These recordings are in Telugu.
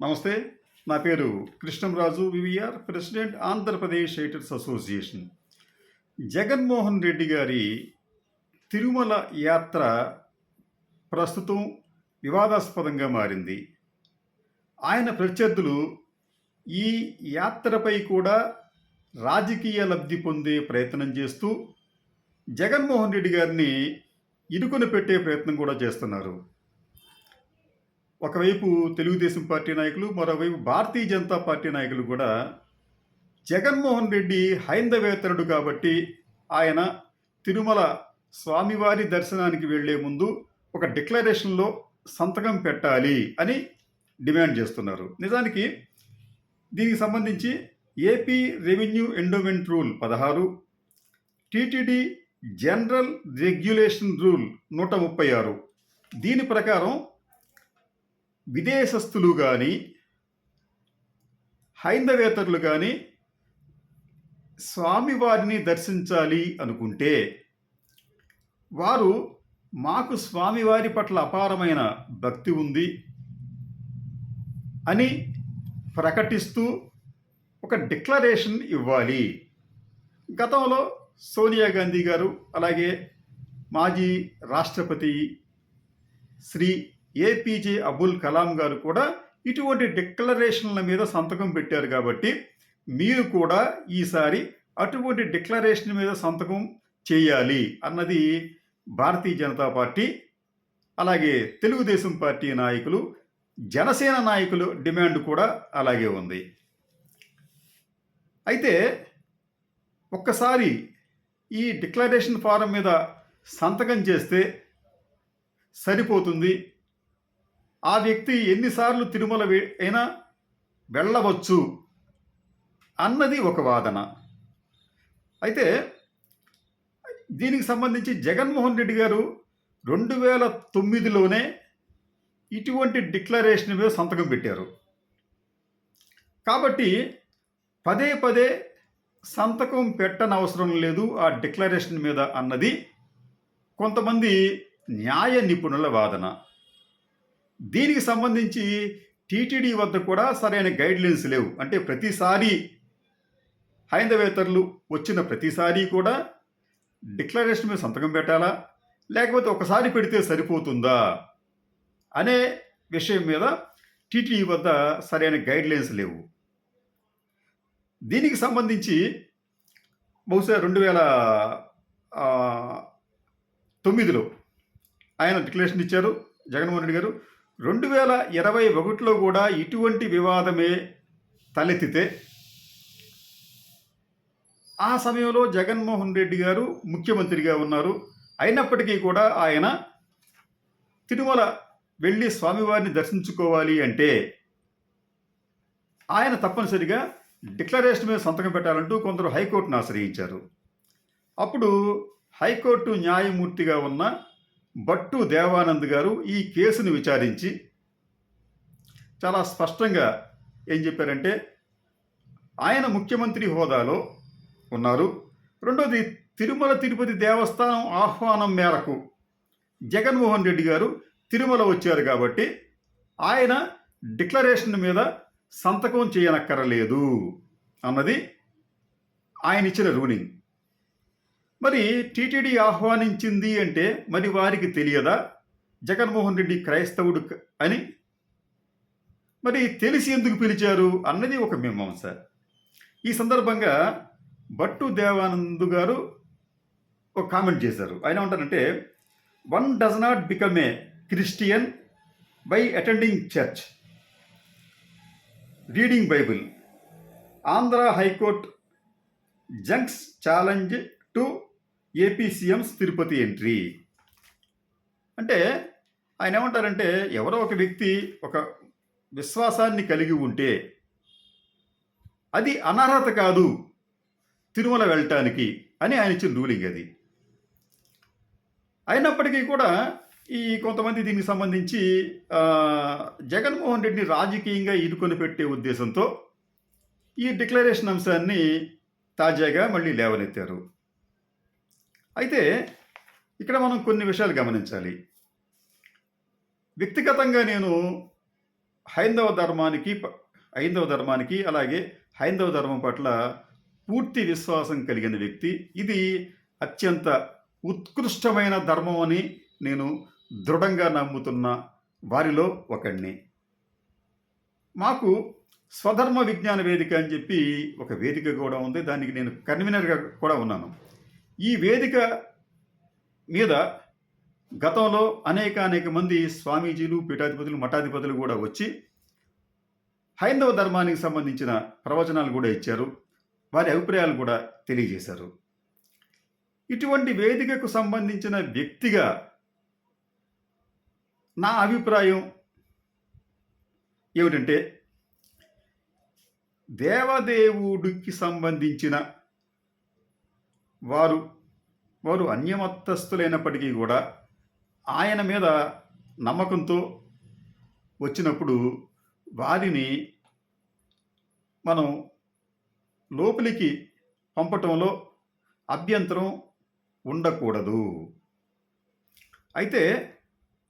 నమస్తే నా పేరు Krishnamraju VVR president Andhra Pradesh editors association. Jaganmohan Reddy గారి తిరుమల యాత్ర ప్రస్తుతం వివాదాస్పదంగా మారింది. ఆయన ప్రత్యర్థులు ఈ యాత్రపై కూడా రాజకీయ లబ్ధి పొందే ప్రయత్నం చేస్తూ జగన్మోహన్ రెడ్డి గారిని ఇరుకున పెట్టే ప్రయత్నం కూడా చేస్తున్నారు. ఒకవైపు తెలుగుదేశం పార్టీ నాయకులు మరోవైపు భారతీయ జనతా పార్టీ నాయకులు కూడా జగన్మోహన్ రెడ్డి హైందవేతరుడు కాబట్టి ఆయన తిరుమల స్వామివారి దర్శనానికి వెళ్ళే ముందు ఒక డిక్లరేషన్లో సంతకం పెట్టాలి అని డిమాండ్ చేస్తున్నారు. నిజానికి దీనికి సంబంధించి ఏపీ రెవెన్యూ ఎండోమెంట్ రూల్ పదహారు టీటీడీ జనరల్ రెగ్యులేషన్ రూల్ నూట ముప్పై ఆరు. దీని ప్రకారం విదేశస్థులు కానీ హైందవేతరులు కానీ స్వామివారిని దర్శించాలి అనుకుంటే వారు మాకు స్వామివారి పట్ల అపారమైన భక్తి ఉంది అని ప్రకటిస్తూ ఒక డిక్లరేషన్ ఇవ్వాలి. గతంలో సోనియా గాంధీ గారు అలాగే మాజీ రాష్ట్రపతి శ్రీ ఏపీజే అబుల్ కలాం గారు కూడా ఇటువంటి డిక్లరేషన్ల మీద సంతకం పెట్టారు కాబట్టి మీరు కూడా ఈసారి అటువంటి డిక్లరేషన్ మీద సంతకం చేయాలి అన్నది భారతీయ జనతా పార్టీ అలాగే తెలుగుదేశం పార్టీ నాయకులు జనసేన నాయకులు డిమాండ్ కూడా అలాగే ఉంది. అయితే ఒక్కసారి ఈ డిక్లరేషన్ ఫారం మీద సంతకం చేస్తే సరిపోతుంది ఆ వ్యక్తి ఎన్నిసార్లు తిరుమల వే- అయినా వెళ్ళవచ్చు అన్నది ఒక వాదన. అయితే దీనికి సంబంధించి జగన్మోహన్ రెడ్డి గారు రెండు వేల తొమ్మిదిలోనే ఇటువంటి డిక్లరేషన్ మీద సంతకం పెట్టారు. కాబట్టి పదే పదే సంతకం పెట్టనవసరం లేదు ఆ డిక్లరేషన్ మీద అన్నది కొంతమంది న్యాయ నిపుణుల వాదన. దీనికి సంబంధించి టీటీడీ వద్ద కూడా సరైన గైడ్లైన్స్ లేవు. అంటే ప్రతిసారి హైందవేతరులు వచ్చిన ప్రతిసారి కూడా డిక్లరేషన్ మీద సంతకం పెట్టాలా? లేకపోతే ఒకసారి పెడితే సరిపోతుందా? అనే విషయం మీద టీటీడీ వద్ద సరైన గైడ్లైన్స్ లేవు. దీనికి సంబంధించి బహుశా రెండు వేల తొమ్మిదిలో ఆయన డిక్లరేషన్ ఇచ్చారు. జగన్మోహన్ రెడ్డి గారు రెండు వేల ఇరవై ఒకటిలో కూడా ఇటువంటి వివాదమే తలెత్తితే ఆ సమయంలో జగన్మోహన్ రెడ్డి గారు ముఖ్యమంత్రిగా ఉన్నారు. అయినప్పటికీ కూడా ఆయన తిరుమల వెళ్ళి స్వామివారిని దర్శించుకోవాలి అంటే ఆయన తప్పనిసరిగా డిక్లరేషన్ మీద సంతకం పెట్టాలంటూ కొందరు హైకోర్టును ఆశ్రయించారు. అప్పుడు హైకోర్టు న్యాయమూర్తిగా ఉన్న భట్టు దేవానంద్ గారు ఈ కేసును విచారించి చాలా స్పష్టంగా ఏం చెప్పారంటే ఆయన ముఖ్యమంత్రి హోదాలో ఉన్నారు. రెండోది తిరుమల తిరుపతి దేవస్థానం ఆహ్వానం మేరకు జగన్మోహన్ రెడ్డి గారు తిరుమల వచ్చారు కాబట్టి ఆయన డిక్లరేషన్ మీద సంతకం చేయనక్కరలేదు అన్నది ఆయన ఇచ్చిన రూలింగ్. మరి టీటీడీ ఆహ్వానించింది అంటే మరి వారికి తెలియదా? జగన్మోహన్ రెడ్డి క్రైస్తవుడు అని? మరి తెలిసి ఎందుకు పిలిచారు అన్నది ఒక మీమాంస ఈ సందర్భంగా భట్టు దేవానంద్ గారు ఒక కామెంట్ చేశారు. ఆయన ఉంటారంటే one does not become a Christian by attending church. Reading Bible. Andhra high court జంక్స్ challenge to AP CM's Tirupati entry. అంటే ఆయన ఏమంటారంటే ఎవరో ఒక వ్యక్తి ఒక విశ్వాసాన్ని కలిగి ఉంటే అది అనర్హత కాదు తిరుమల వెళ్ళటానికి అని ఆయన ఇచ్చిన రూలింగ్ అది. అయినప్పటికీ కూడా ఈ కొంతమంది దీనికి సంబంధించి జగన్మోహన్ రెడ్డిని రాజకీయంగా ఇరుకొని పెట్టే ఉద్దేశంతో ఈ డిక్లరేషన్ అంశాన్ని తాజాగా మళ్ళీ లేవనెత్తారు. అయితే ఇక్కడ మనం కొన్ని విషయాలు గమనించాలి. వ్యక్తిగతంగా నేను హైందవ ధర్మానికి ప- హైందవ ధర్మానికి అలాగే హైందవ ధర్మం పట్ల పూర్తి విశ్వాసం కలిగిన వ్యక్తి. ఇది అత్యంత ఉత్కృష్టమైన ధర్మం అని నేను దృఢంగా నమ్ముతున్న వారిలో ఒకడిని మాకు స్వధర్మ విజ్ఞాన వేదిక అని చెప్పి ఒక వేదిక కూడా ఉంది. దానికి నేను కన్వీనర్గా కూడా ఉన్నాను. ఈ వేదిక మీద గతంలో అనేక అనేక మంది స్వామీజీలు పీఠాధిపతులు మఠాధిపతులు కూడా వచ్చి హైందవ ధర్మానికి సంబంధించిన ప్రవచనాలు కూడా ఇచ్చారు. వారి అభిప్రాయాలు కూడా తెలియజేశారు. ఇటువంటి వేదికకు సంబంధించిన వ్యక్తిగా నా అభిప్రాయం ఏమిటంటే దేవదేవుడికి సంబంధించిన వారు వారు అన్యమత్తస్థులైనప్పటికీ కూడా ఆయన మీద నమ్మకంతో వచ్చినప్పుడు వారిని మనం లోపలికి పంపటంలో అభ్యంతరం ఉండకూడదు. అయితే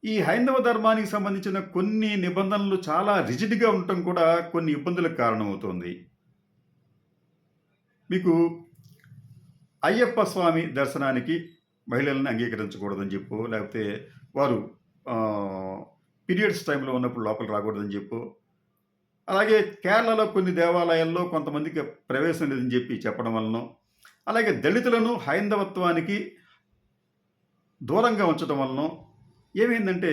ఈ హైందవ ధర్మానికి సంబంధించిన కొన్ని నిబంధనలు చాలా రిజిడ్గా ఉండటం కూడా కొన్ని ఇబ్బందులకు కారణమవుతుంది. మీకు అయ్యప్ప స్వామి దర్శనానికి మహిళలను అంగీకరించకూడదని చెప్పు లేకపోతే వారు పీరియడ్స్ టైంలో ఉన్నప్పుడు లోపల రాకూడదని చెప్పు. అలాగే కేరళలో కొన్ని దేవాలయాల్లో కొంతమందికి ప్రవేశం లేదని చెప్పి చెప్పడం వలన అలాగే దళితులను హైందవత్వానికి దూరంగా ఉంచడం వలన ఏమైందంటే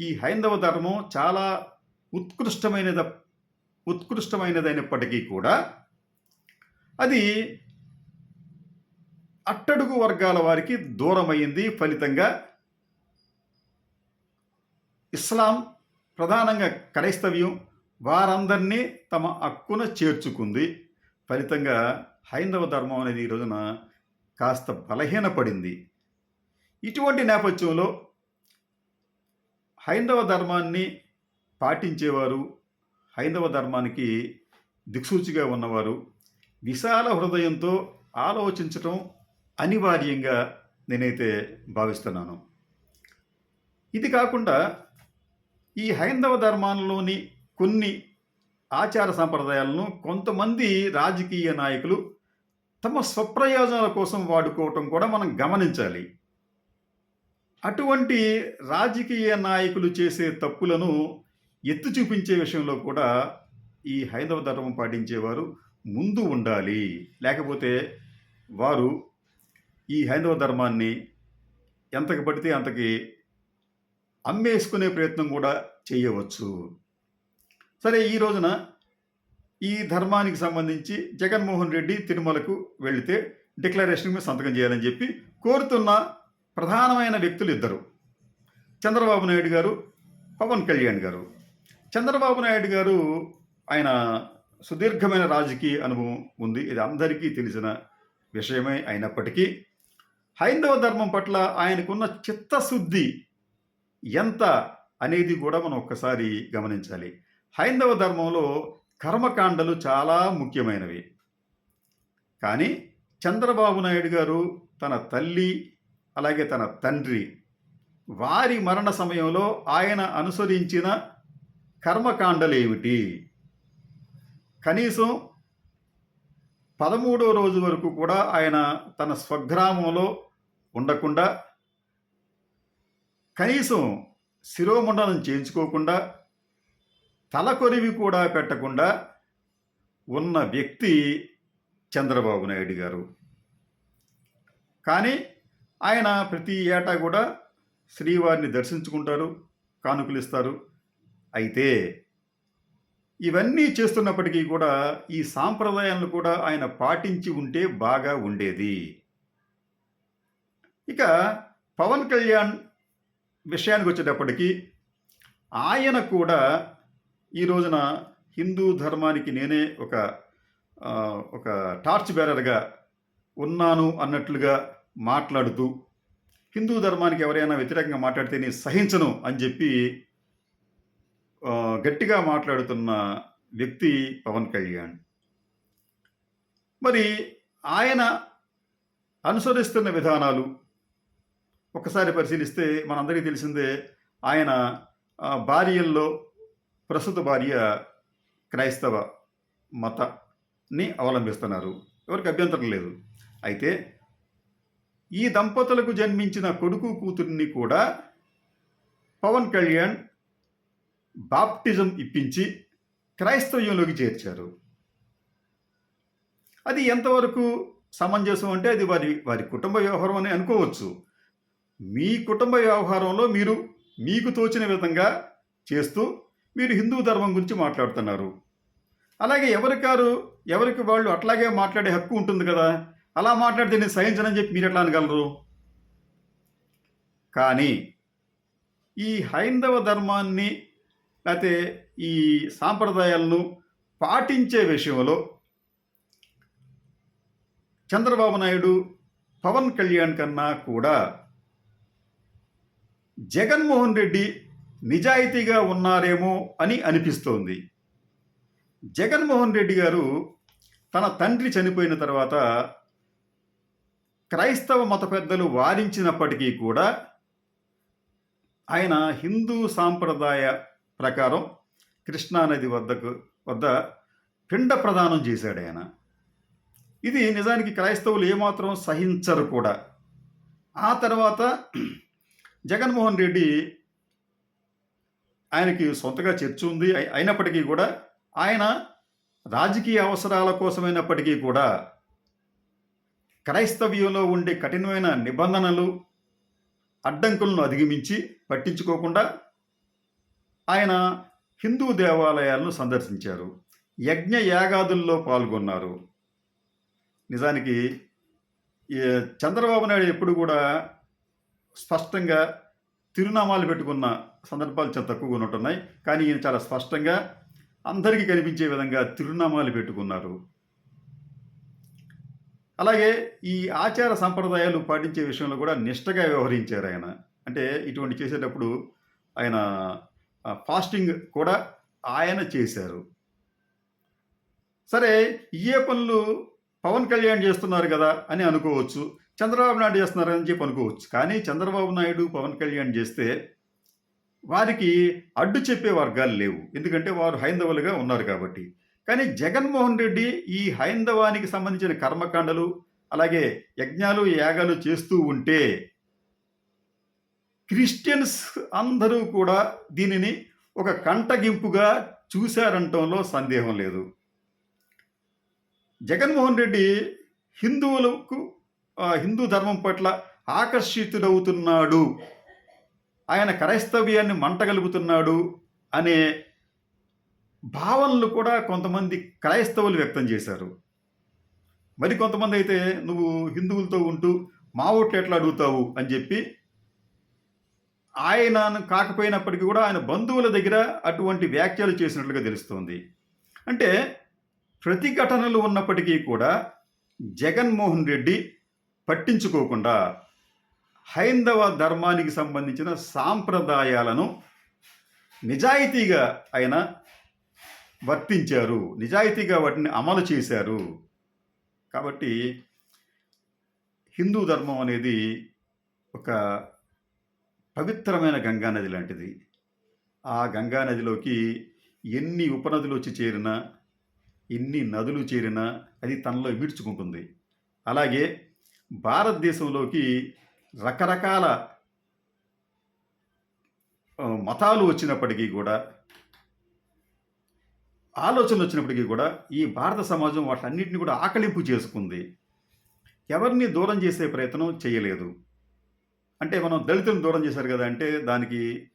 ఈ హైందవ ధర్మం చాలా ఉత్కృష్టమైనద ఉత్కృష్టమైనదైనప్పటికీ కూడా అది అట్టడుగు వర్గాల వారికి దూరమైంది ఫలితంగా ఇస్లాం ప్రధానంగా క్రైస్తవ్యం. వారందరినీ తమ హక్కున చేర్చుకుంది. ఫలితంగా హైందవ ధర్మం అనేది ఈ రోజున కాస్త బలహీనపడింది. ఇటువంటి నేపథ్యంలో హైందవ ధర్మాన్ని పాటించేవారు హైందవ ధర్మానికి దిక్సూచిగా ఉన్నవారు విశాల హృదయంతో ఆలోచించటం అనివార్యంగా నేనైతే భావిస్తున్నాను. ఇది కాకుండా ఈ హైందవ ధర్మాల్లోని కొన్ని ఆచార సంప్రదాయాలను కొంతమంది రాజకీయ నాయకులు తమ స్వప్రయోజనాల కోసం వాడుకోవటం కూడా మనం గమనించాలి. అటువంటి రాజకీయ నాయకులు చేసే తప్పులను ఎత్తి చూపించే విషయంలో కూడా ఈ హైందవ ధర్మం పాటించేవారు ముందు ఉండాలి. లేకపోతే వారు ఈ హైందవ ధర్మాన్ని ఎంతకి పడితే అంతకి అమ్మేసుకునే ప్రయత్నం కూడా చేయవచ్చు. సరే ఈ రోజున ఈ ధర్మానికి సంబంధించి జగన్మోహన్ రెడ్డి తిరుమలకు వెళితే డిక్లరేషన్ మీద సంతకం చేయాలని చెప్పి కోరుతున్న ప్రధానమైన వ్యక్తులు ఇద్దరు. చంద్రబాబు నాయుడు గారు పవన్ కళ్యాణ్ గారు. చంద్రబాబు నాయుడు గారు ఆయన సుదీర్ఘమైన రాజకీయ అనుభవం ఉంది. ఇది అందరికీ తెలిసిన విషయమే అయినప్పటికీ హైందవ ధర్మం పట్ల ఆయనకున్న చిత్తశుద్ధి ఎంత అనేది కూడా మనం ఒక్కసారి గమనించాలి. హైందవ ధర్మంలో కర్మకాండలు చాలా ముఖ్యమైనవి. కానీ చంద్రబాబు నాయుడు గారు తన తల్లి అలాగే తన తండ్రి వారి మరణ సమయంలో ఆయన అనుసరించిన కర్మకాండలు ఏమిటి కనీసం పదమూడో రోజు వరకు కూడా ఆయన తన స్వగ్రామంలో ఉండకుండా కనీసం శిరోమండలం చేయించుకోకుండా తలకొరివి కూడా పెట్టకుండా ఉన్న వ్యక్తి చంద్రబాబు నాయుడు గారు. కానీ ఆయన ప్రతి ఏటా కూడా శ్రీవారిని దర్శించుకుంటారు కానుకలు ఇస్తారు. అయితే ఇవన్నీ చేస్తున్నప్పటికీ కూడా ఈ సాంప్రదాయాలను కూడా ఆయన పాటించి ఉంటే బాగా ఉండేది. ఇక పవన్ కళ్యాణ్ విషయానికి వచ్చేటప్పటికి ఆయన కూడా ఈ రోజున హిందూ ధర్మానికి నేనే ఒక ఒక టార్చ్ బేరర్గా ఉన్నాను అన్నట్లుగా మాట్లాడుతూ హిందూ ధర్మానికి ఎవరైనా వ్యతిరేకంగా మాట్లాడితే నేను సహించను అని చెప్పి గట్టిగా మాట్లాడుతున్న వ్యక్తి పవన్ కళ్యాణ్. మరి ఆయన అనుసరిస్తున్న విధానాలు ఒకసారి పరిశీలిస్తే మనందరికీ తెలిసిందే ఆయన భార్యల్లో ప్రస్తుత భార్య క్రైస్తవ మతని అవలంబిస్తున్నారు. ఎవరికి అభ్యంతరం లేదు. అయితే ఈ దంపతులకు జన్మించిన కొడుకు కూతుర్ని కూడా పవన్ కళ్యాణ్ బాప్టిజం ఇప్పించి క్రైస్తవ్యంలోకి చేర్చారు. అది ఎంతవరకు సమంజసం అంటే అది వారి వారి కుటుంబ వ్యవహారం అని అనుకోవచ్చు. మీ కుటుంబ వ్యవహారంలో మీరు మీకు తోచిన విధంగా చేస్తూ మీరు హిందూ ధర్మం గురించి మాట్లాడుతున్నారు. అలాగే ఎవరికారు ఎవరికి వాళ్ళు అట్లాగే మాట్లాడే హక్కు ఉంటుంది కదా అలా మాట్లాడితే నేను సహించనని చెప్పి మీరు ఎట్లా అనగలరు? కానీ ఈ హైందవ ధర్మాన్ని లేకపోతే ఈ సాంప్రదాయాలను పాటించే విషయంలో చంద్రబాబు నాయుడు పవన్ కళ్యాణ్ కన్నా కూడా జగన్మోహన్ రెడ్డి నిజాయితీగా ఉన్నారేమో అని అనిపిస్తోంది. జగన్మోహన్ రెడ్డి గారు తన తండ్రి చనిపోయిన తర్వాత క్రైస్తవ మత పెద్దలు వారించినప్పటికీ కూడా ఆయన హిందూ సాంప్రదాయ ప్రకారం కృష్ణానది వద్దకు వద్ద పిండ ప్రదానం చేశాడు ఆయన. ఇది నిజానికి క్రైస్తవులు ఏమాత్రం సహించరు కూడా. ఆ తర్వాత జగన్మోహన్ రెడ్డి ఆయనకి సొంతగా చర్చ ఉంది. అయి- అయినప్పటికీ కూడా ఆయన రాజకీయ అవసరాల కోసమైనప్పటికీ కూడా క్రైస్తవ్యంలో ఉండే కఠినమైన నిబంధనలు అడ్డంకులను అధిగమించి పట్టించుకోకుండా ఆయన హిందూ దేవాలయాలను సందర్శించారు. యజ్ఞ యాగాదుల్లో పాల్గొన్నారు. నిజానికి చంద్రబాబు నాయుడు ఎప్పుడు కూడా స్పష్టంగా తిరునామాలు పెట్టుకున్న సందర్భాలు చాలా తక్కువగా ఉన్నట్టున్నాయి. కానీ ఈయన చాలా స్పష్టంగా అందరికీ కనిపించే విధంగా తిరునామాలు పెట్టుకున్నారు. అలాగే ఈ ఆచార సంప్రదాయాలు పాటించే విషయంలో కూడా నిష్టగా వ్యవహరించారు ఆయన. అంటే ఇటువంటి చేసేటప్పుడు ఆయన ఫాస్టింగ్ కూడా ఆయన చేశారు. సరే ఏ పనులు పవన్ కళ్యాణ్ చేస్తున్నారు కదా అని అనుకోవచ్చు. చంద్రబాబు నాయుడు చేస్తున్నారని చెప్పి అనుకోవచ్చు. కానీ చంద్రబాబు నాయుడు పవన్ కళ్యాణ్ చేస్తే వారికి అడ్డు చెప్పే వర్గాలు లేవు. ఎందుకంటే వారు హైందవులుగా ఉన్నారు కాబట్టి. కానీ జగన్మోహన్ రెడ్డి ఈ హైందవానికి సంబంధించిన కర్మకాండలు అలాగే యజ్ఞాలు యాగాలు చేస్తూ ఉంటే క్రిస్టియన్స్ అందరూ కూడా దీనిని ఒక కంటగింపుగా చూశారంటంలో సందేహం లేదు. జగన్మోహన్ రెడ్డి హిందువులకు హిందూ ధర్మం పట్ల ఆకర్షితుడవుతున్నాడు. ఆయన క్రైస్తవ్యాన్ని మంటగలుగుతున్నాడు అనే భావనలు కూడా కొంతమంది క్రైస్తవులు వ్యక్తం చేశారు. మరి కొంతమంది అయితే నువ్వు హిందువులతో ఉంటూ మా ఓట్లు ఎట్లా అడుగుతావు అని చెప్పి ఆయన కాకపోయినప్పటికీ కూడా ఆయన బంధువుల దగ్గర అటువంటి వ్యాఖ్యలు చేసినట్లుగా తెలుస్తోంది. అంటే ప్రతిఘటనలు ఉన్నప్పటికీ కూడా జగన్మోహన్ రెడ్డి పట్టించుకోకుండా హైందవ ధర్మానికి సంబంధించిన సాంప్రదాయాలను నిజాయితీగా ఆయన వర్తించారు. నిజాయితీగా వాటిని అమలు చేశారు. కాబట్టి హిందూ ధర్మం అనేది ఒక పవిత్రమైన గంగానది లాంటిది. ఆ గంగానదిలోకి ఎన్ని ఉపనదులు వచ్చి చేరినా ఎన్ని నదులు చేరినా అది తనలో ఇమిడ్చుకుంటుంది. అలాగే భారతదేశంలోకి రకరకాల మతాలు వచ్చినప్పటికీ కూడా ఆలోచనలు వచ్చినప్పటికీ కూడా ఈ భారత సమాజం వాటన్నిటిని కూడా ఆకలింపు చేసుకుంది. ఎవరిని దూరం చేసే ప్రయత్నం చేయలేదు. అంటే మనం దళితులను దూరం చేశారు కదా అంటే దానికి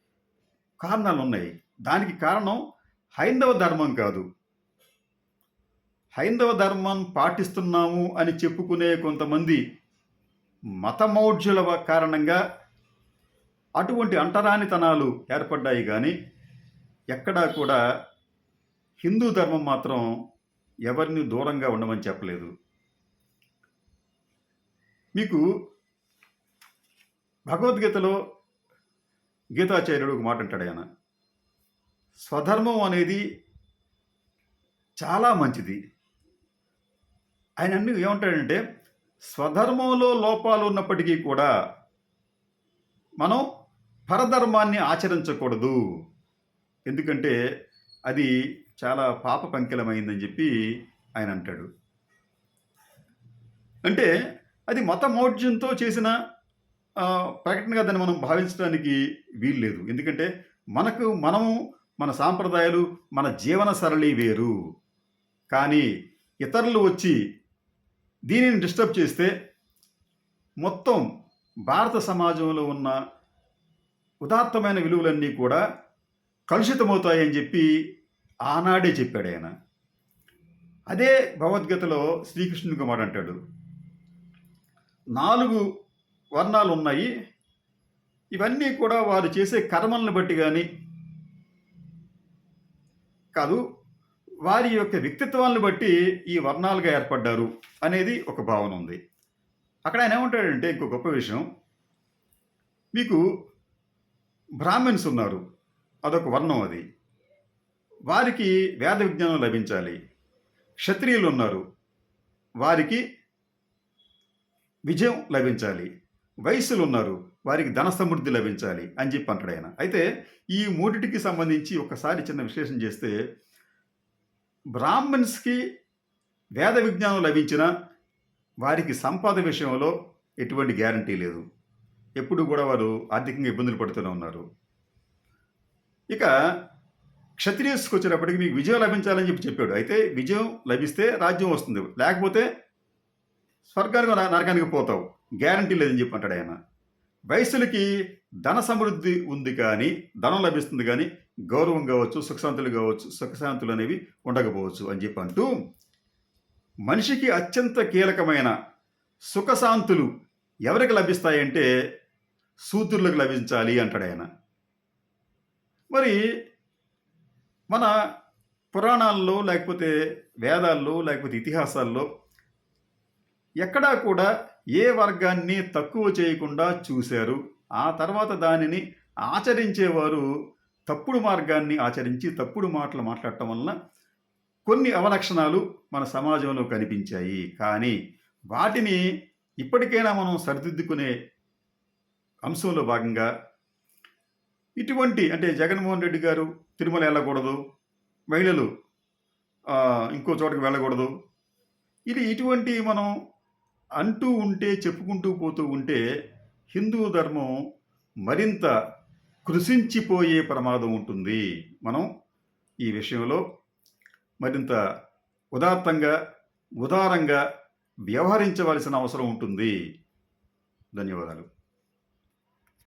కారణాలు ఉన్నాయి. దానికి కారణం హైందవ ధర్మం కాదు. హైందవ ధర్మం పాటిస్తున్నాము అని చెప్పుకునే కొంతమంది మతమౌఢ్యుల కారణంగా అటువంటి అంటరానితనాలు ఏర్పడ్డాయి కానీ ఎక్కడా కూడా హిందూ ధర్మం మాత్రం ఎవరిని దూరంగా ఉండమని చెప్పలేదు. మీకు భగవద్గీతలో గీతాచార్యుడు ఒక మాట అంటాడు ఆయన స్వధర్మం అనేది చాలా మంచిది. ఆయన అన్ని ఏమంటాడంటే స్వధర్మంలో లోపాలు ఉన్నప్పటికీ కూడా మనం పరధర్మాన్ని ఆచరించకూడదు. ఎందుకంటే అది చాలా పాప పంకిలమైందని చెప్పి ఆయన అంటాడు. అంటే అది మత మౌఢ్యంతో చేసిన ప్రకటనగా దాన్ని మనం భావించడానికి వీలు లేదు. ఎందుకంటే మనకు మనము మన సాంప్రదాయాలు మన జీవన సరళి వేరు. కానీ ఇతరులు వచ్చి దీనిని డిస్టర్బ్ చేస్తే మొత్తం భారత సమాజంలో ఉన్న ఉదాత్తమైన విలువలన్నీ కూడా కలుషితమవుతాయని చెప్పి ఆనాడే చెప్పాడు ఆయన. అదే భగవద్గీతలో శ్రీకృష్ణుని కుమార్ అంటాడు. నాలుగు వర్ణాలు ఉన్నాయి. ఇవన్నీ కూడా వారు చేసే కర్మలను బట్టి కానీ కాదు వారి యొక్క వ్యక్తిత్వాలను బట్టి ఈ వర్ణాలుగా ఏర్పడ్డారు అనేది ఒక భావన ఉంది. అక్కడ ఆయన ఏమంటాడంటే ఇంకో గొప్ప విషయం. మీకు బ్రాహ్మిన్స్ ఉన్నారు. అదొక వర్ణం అది. వారికి వేద విజ్ఞానం లభించాలి. క్షత్రియులు ఉన్నారు. వారికి విజయం లభించాలి. వయస్సులు ఉన్నారు. వారికి ధన సమృద్ధి లభించాలి అని చెప్పి అంటాడు ఆయన. అయితే ఈ మూడిటికి సంబంధించి ఒకసారి చిన్న విశ్లేషణ చేస్తే బ్రాహ్మణ్స్కి వేద విజ్ఞానం లభించిన వారికి సంపాద విషయంలో ఎటువంటి గ్యారంటీ లేదు. ఎప్పుడు కూడా వారు ఆర్థికంగా ఇబ్బందులు పడుతూనే ఉన్నారు. ఇక క్షత్రియస్కి వచ్చేటప్పటికి మీకు విజయం లభించాలని చెప్పి చెప్పాడు. అయితే విజయం లభిస్తే రాజ్యం వస్తుంది. లేకపోతే స్వర్గానికి నరకానికి పోతావు. గ్యారంటీ లేదని చెప్పి అంటాడు ఆయన. వయసులకి ధన సమృద్ధి ఉంది కానీ ధనం లభిస్తుంది కానీ గౌరవం కావచ్చు సుఖశాంతులు కావచ్చు సుఖశాంతులు అనేవి ఉండకపోవచ్చు అని చెప్పి అంటూ మనిషికి అత్యంత కీలకమైన సుఖశాంతులు ఎవరికి లభిస్తాయంటే సూత్రులకు లభించాలి అంటాడు ఆయన. మరి మన పురాణాల్లో లేకపోతే వేదాల్లో లేకపోతే ఇతిహాసాల్లో ఎక్కడా కూడా ఏ వర్గాన్ని తక్కువ చేయకుండా చూశారు ఆ తర్వాత దానిని ఆచరించేవారు తప్పుడు మార్గాన్ని ఆచరించి తప్పుడు మాటలు మాట్లాడటం వలన కొన్ని అవలక్షణాలు మన సమాజంలో కనిపించాయి. కానీ వాటిని ఇప్పటికైనా మనం సరిదిద్దుకునే అంశంలో భాగంగా ఇటువంటి అంటే జగన్మోహన్ రెడ్డి గారు తిరుమల వెళ్ళకూడదు మహిళలు ఇంకో చోటకి వెళ్ళకూడదు. ఇది ఇటువంటి మనం అంటూ ఉంటే చెప్పుకుంటూ పోతూ ఉంటే హిందూ ధర్మం మరింత కృషించిపోయే ప్రమాదం ఉంటుంది. మనం ఈ విషయంలో మరింత ఉదాత్తంగా ఉదారంగా వ్యవహరించవలసిన అవసరం ఉంటుంది. ధన్యవాదాలు.